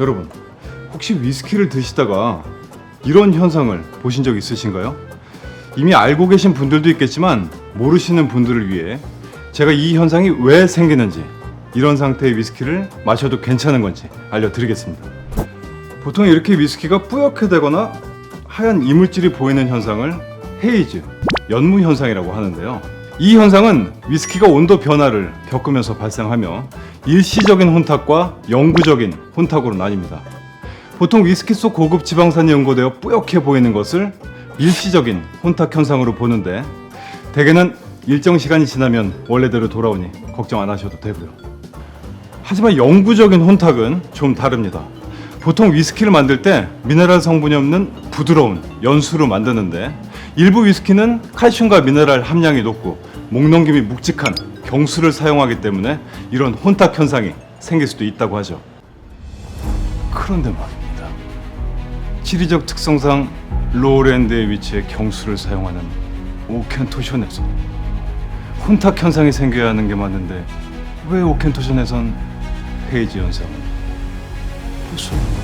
여러분, 혹시 위스키를 드시다가 이런 현상을 보신 적 있으신가요? 이미 알고 계신 분들도 있겠지만 모르시는 분들을 위해 제가 이 현상이 왜 생기는지 이런 상태의 위스키를 마셔도 괜찮은 건지 알려드리겠습니다. 보통 이렇게 위스키가 뿌옇게 되거나 하얀 이물질이 보이는 현상을 헤이즈, 연무 현상이라고 하는데요. 이 현상은 위스키가 온도 변화를 겪으면서 발생하며 일시적인 혼탁과 영구적인 혼탁으로 나뉩니다. 보통 위스키 속 고급 지방산이 연고되어 뿌옇게 보이는 것을 일시적인 혼탁 현상으로 보는데 대개는 일정 시간이 지나면 원래대로 돌아오니 걱정 안 하셔도 되고요. 하지만 영구적인 혼탁은 좀 다릅니다. 보통 위스키를 만들 때 미네랄 성분이 없는 부드러운 연수로 만드는데 일부 위스키는 칼슘과 미네랄 함량이 높고 목넘김이 묵직한 경수를 사용하기 때문에 이런 혼탁 현상이 생길 수도 있다고 하죠. 그런데 말입니다. 지리적 특성상 로우랜드에 위치해 경수를 사용하는 오켄토션에서 혼탁 현상이 생겨야 하는 게 맞는데 왜 오켄토션에선 없는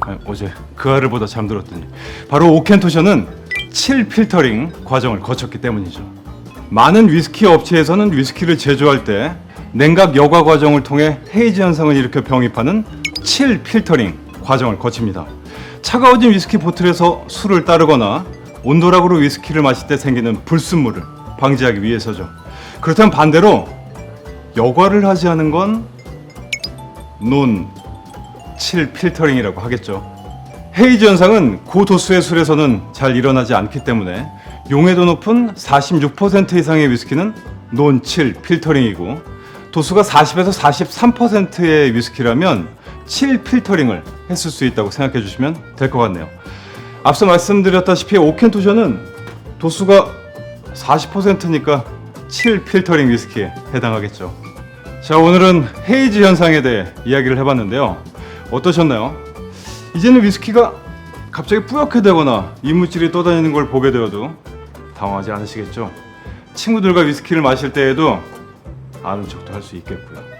걸까? 아니, 어제 그 알을 보다 잠들었더니 바로 오켄토션은 7 필터링 과정을 거쳤기 때문이죠. 많은 위스키 업체에서는 위스키를 제조할 때 냉각 여과 과정을 통해 헤이즈 현상을 일으켜 병입하는 7 필터링 과정을 거칩니다. 차가워진 위스키 보틀에서 술을 따르거나 온도락으로 위스키를 마실 때 생기는 불순물을 방지하기 위해서죠. 그렇다면 반대로 여과를 하지 않은 건 논, 7 필터링이라고 하겠죠. 헤이즈 현상은 고도수의 술에서는 잘 일어나지 않기 때문에 용해도 높은 46% 이상의 위스키는 논7 필터링이고 도수가 40에서 43%의 위스키라면 7 필터링을 했을 수 있다고 생각해 주시면 될 것 같네요. 앞서 말씀드렸다시피 오켄토션은 도수가 40%니까 7 필터링 위스키에 해당하겠죠. 자, 오늘은 헤이즈 현상에 대해 이야기를 해봤는데요. 어떠셨나요? 이제는 위스키가 갑자기 뿌옇게 되거나 이물질이 떠다니는 걸 보게 되어도 당황하지 않으시겠죠? 친구들과 위스키를 마실 때에도 아는 척도 할 수 있겠고요.